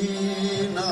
पीनपयोधर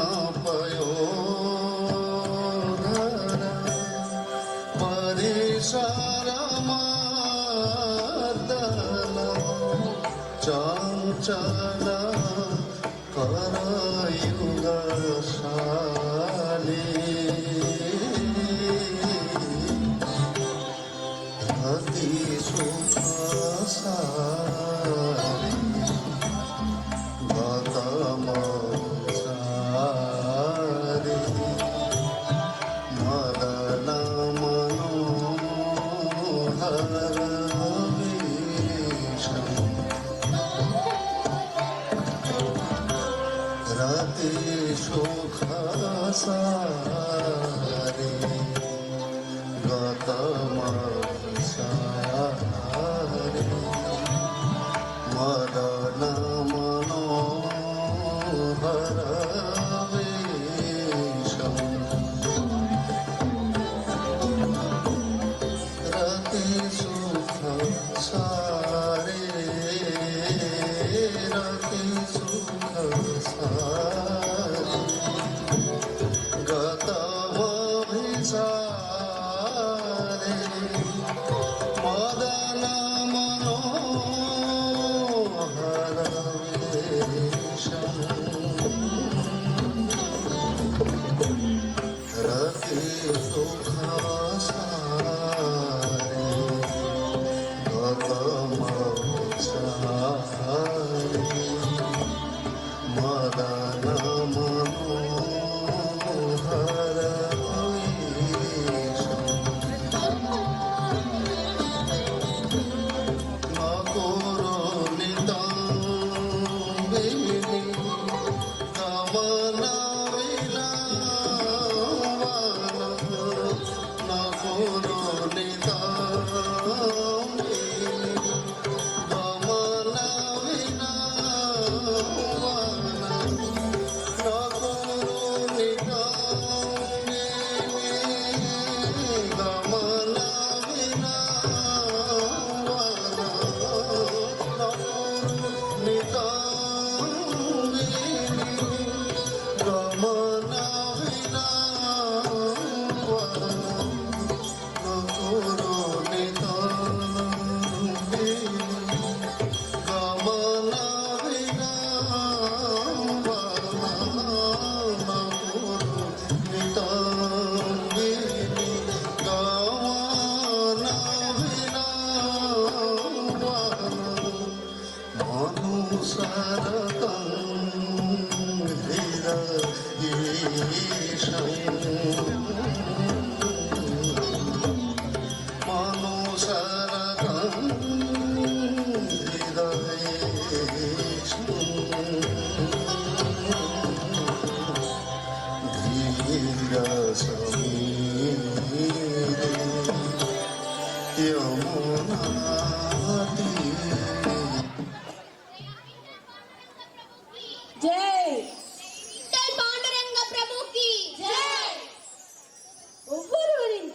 show.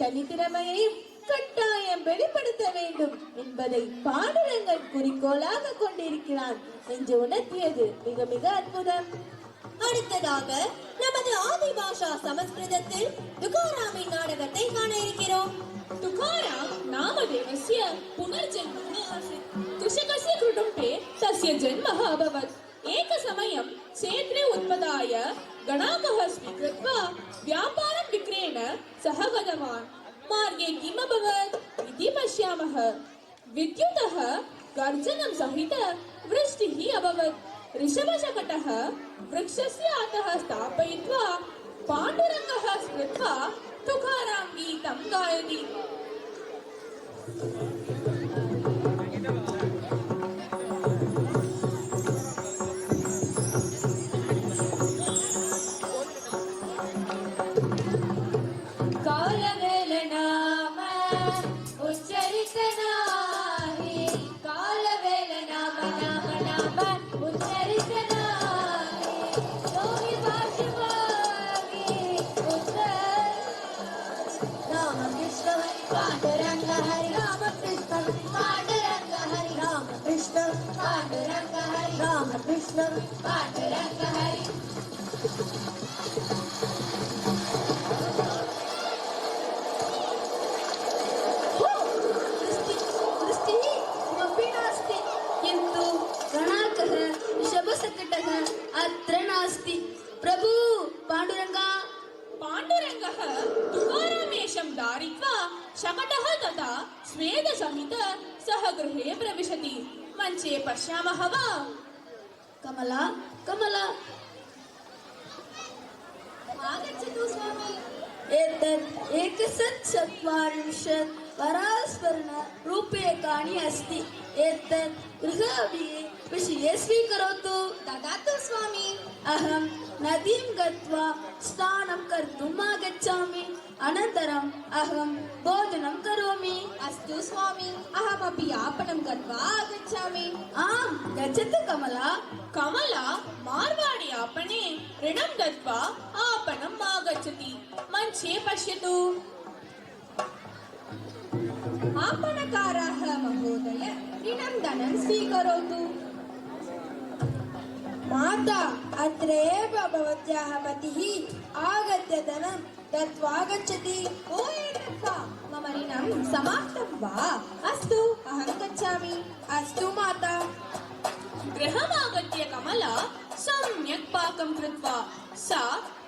தனித்திறமையை கட்டாயம் வெளிப்படுத்த வேண்டும் என்பதை பாடலங்கள் குறிக்கோளாக கொண்டிருக்கிறான் என்று உணர்த்தியது மிக மிக அற்புதம். அடுத்ததாக நமது ஆதி பாஷா சமஸ்கிருதத்தில் துகாராமின் நாடகத்தை காண இருக்கிறோம். துகாராம் நாமதேவசிய புனர்ஜென்மம் துஷகசிய குடும்பே தஸ்ய ஜென்ம அபவத். एकसमयं क्षेत्रे उत्पदाय गणाकः स्वीकृत्वा व्यापारं विक्रयेण सः गतवान् मार्गे किम् अभवत् इति पश्यामः। विद्युतः गर्जनं सहित वृष्टिः अभवत्। ऋषभशकटः वृक्षस्य अधः स्थापयित्वा पाण्डुरङ्गः स्मृत्वा तुकारां गीतं गायति। राम कृष्ण पांडुरंग हरि दृष्टिः किमपि नास्ति किन्तु गणाकः शबसकटः अत्र नास्ति प्रभु पाण्डुरङ्गा पाण्डुरङ्गः तुकारामेषं धारित्वा शकटः तथा स्वेदसहित सः गृहे प्रविशति मञ्चे पश्यामः वा कमला कमला. आगच्छतु स्वामी. एतत् एकसत्चत्वारिंशत् परास्पर्ण रूप्यकाणि अस्ति. एतत् गृहाभिः विषये स्वीकरोतु ददातु स्वामी. अहं नदीं गत्वा स्नानं कर्तुम् आगच्छामि अनन्तरम् अहं भोजनं करोमि अस्तु स्वामी अहमपि आपणं गत्वा आगच्छामि आं गच्छतु कमला कमला मार्वाडि आपणे ऋणं दत्त्वा आपणम् आगच्छति मञ्चे पश्यतु आपणकाराः महोदय ऋणं धनं स्वीकरोतु माता अत्रैव भवत्याः पतिः आगत्य धनं दत्त्वा गच्छति ओ एतत् वा मम ऋणं समाप्तं वा अस्तु अहं गच्छामि अस्तु माता गृहमागत्य कमला सम्यक् पाकं कृत्वा सा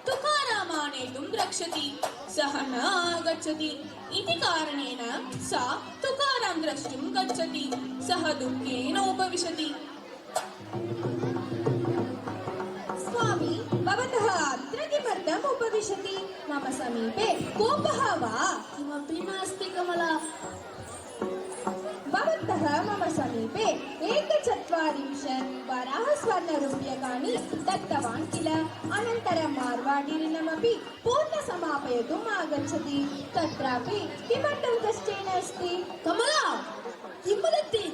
तुकारामानेतुं रक्षति सः न आगच्छति इति कारणेन सा तुकारां द्रष्टुं गच्छति सः दुःखेन उपविशति किमर्थम् उपविशति मम समीपे कोपः वा किमपि नास्ति कमला भवन्तः मम समीपे एकचत्वारिंशत् वराहस्वर्णरूप्यकाणि दत्तवान् किल अनन्तरं मार्वाडीऋणमपि पूर्णसमापयितुम् आगच्छति तत्रापि किमर्थं कष्टेन अस्ति कमला किं वदति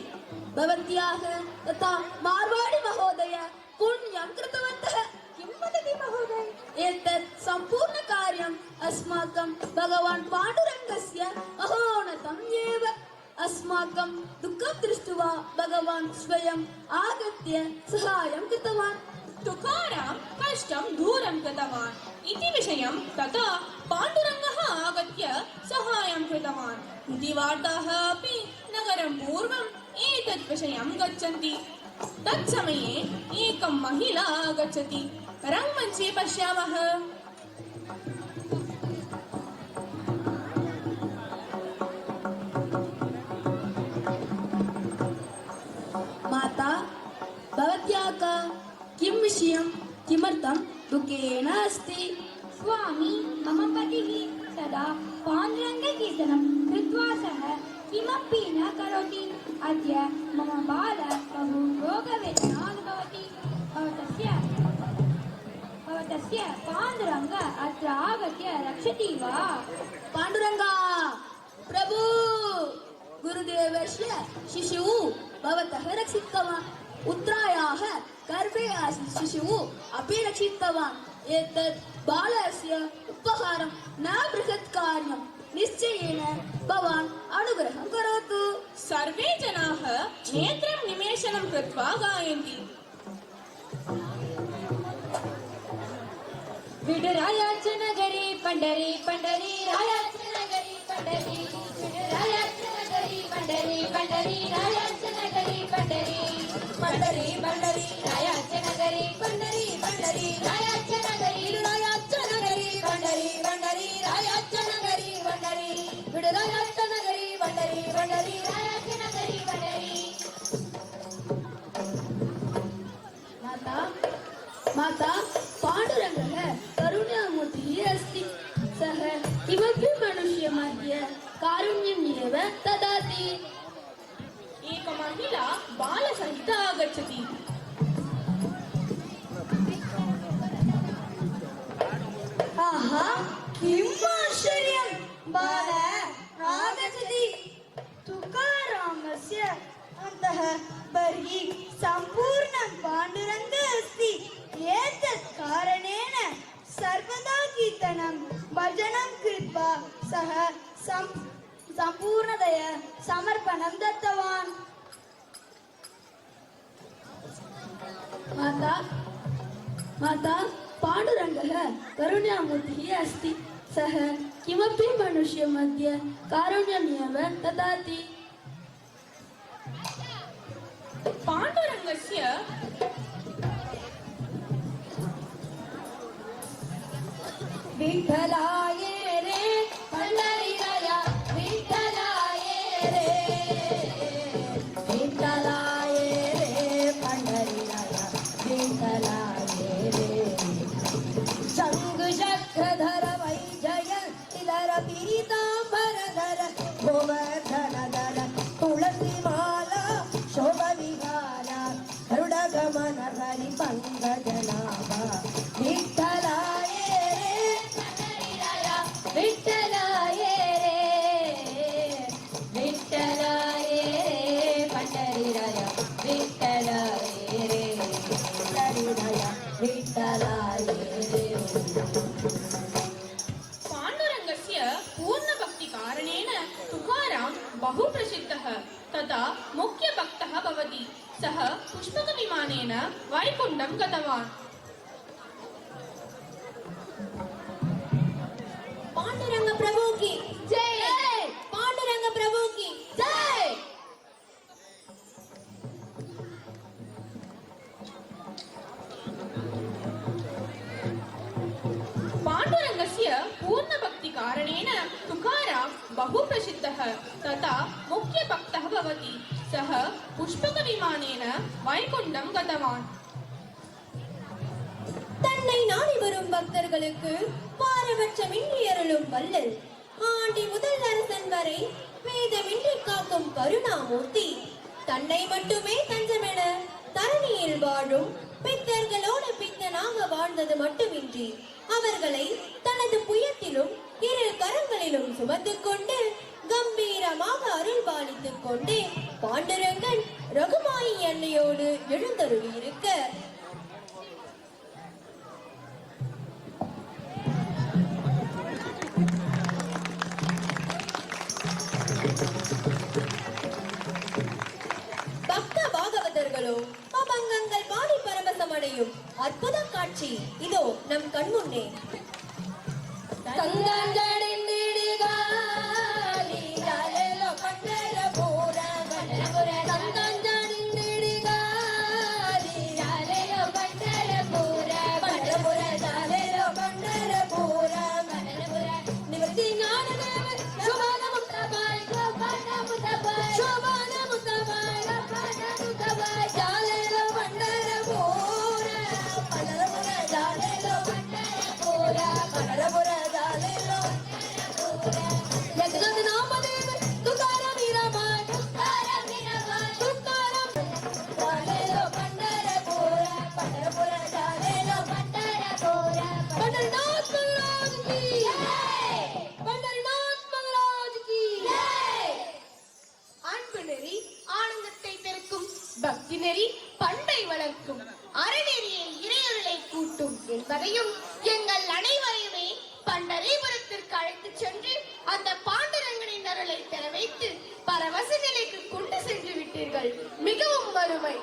भवत्याः तथा मार्वाडि महोदय पुण्यं कृतवन्तः किं वदति महोदय एतत् सम्पूर्णकार्यम् अस्माकं भगवान् पाण्डुरङ्गस्य महोनतम् एव अस्माकं दुःखं दृष्ट्वा भगवान् स्वयम् आगत्य सहायं कृतवान् तुकारां कष्टं दूरं कृतवान् इति विषयं तथा पाण्डुरङ्गः आगत्य सहायं कृतवान् इति वार्ताः अपि नगरं पूर्वम् एतत् विषयं गच्छन्ति तत्समये एकं महिला आगच्छति रङ्गमञ्चे पश्यामः भवत्याः किं विषयं किमर्थं दुःखेन अस्ति स्वामी मम पतिः सदा पाण्डुरङ्गकीर्तनं कृत्वा सः किमपि न करोति अद्य मम बालः बहु रोगवेदना अनुभवति भवतस्य भवतस्य पाण्डुरङ्ग अत्र आगत्य रक्षति वा पाण्डुरङ्गा प्रभु गुरुदेवस्य शिशुः भवतः रक्षितवान् पुत्रायाः गर्भे आसीत् शिशुः अपि रक्षितवान् एतत् बालस्य उपहारं न बृहत् कार्यं निश्चयेन भवान् अनुग्रहं करोतु सर्वे जनाः नेत्रं निमेषनं कृत्वा गायन्ति विडरायाच नगरी पंढरी पंढरी रायाच नगरी पंढरी विडरायाच नगरी पंढरी पंढरी रायाच नगरी पंढरी பண்டரி பண்டரி ராயாட்ச நகரி பண்டரி பண்டரி ராயாட்ச நகரி ராயாட்ச நகரி பண்டரி बालसहित आगच्छति आहा किम् आश्चर्यं बाल आगच्छति तुकारामस्य अन्तः बहिः सम्पूर्णं पाण्डुरङ्ग अस्ति एतत् कारणेन सर्वदा कीर्तनं भजनं कृत्वा सः सं संपूर्णतय समर्पणं दत्तवान् माता माता पाण्डुरङ्गः करुणामूर्तिः अस्ति। सः किमपि मनुष्यमध्ये कारुण्यमेव ददाति। पाण्डुरङ्गस्य विठ्ठलाय గమన హరి పంగజనాభ బహు ప్రసిద్ధः తథా ముఖ్యభక్తः భవతి సహ పుష్పకవిమానేన వైకుంఠం గతవాన్ పాండురంగ ప్రభువుకి జై పాండురంగ ప్రభువుకి జై పాండురంగస్య పూర్ణభక్తి కారణేన తుకార बहु प्रसिद्धः तथा मुख्यभक्तः भवति सः पुष्पकविमानेन वैकुण्ठं गतवान् தன்னை நாடி வரும் பக்தர்களுக்கு பாரபட்சமின்றி அருளும் வல்லல் ஆண்டி முதல் அரசன் வரை வேதமின்றி காக்கும் கருணாமூர்த்தி தன்னை மட்டுமே தஞ்சமென தரணியில் வாழும் பித்தர்களோடு பித்தனாக வாழ்ந்தது மட்டுமின்றி அவர்களை தனது புயத்திலும் இரு கரங்களிலும் சுமந்து கொண்டு கம்பீரமாக அருள்பாலித்துக் கொண்டே பாண்டுரங்கன் ரகுமாயி அன்னையோடு எழுந்தருளி இருக்க பக்த பாகவதர்களோ அபங்கங்கள் பாடி அற்புத காட்சி இதோ நம் கண்முன்னே. கங்கஞ்சடிந்திடுக நெறி பண்பை வளர்க்கும் அறநெறியை இறையொருளை கூட்டும் என்பதையும் எங்கள் அனைவரையுமே பண்டரிபுரத்திற்கு அழைத்து சென்று அந்த பாண்டுரங்கனின் அருளை பெற வைத்து பரவச நிலைக்கு கொண்டு சென்று விட்டீர்கள் மிகவும் வறுமை.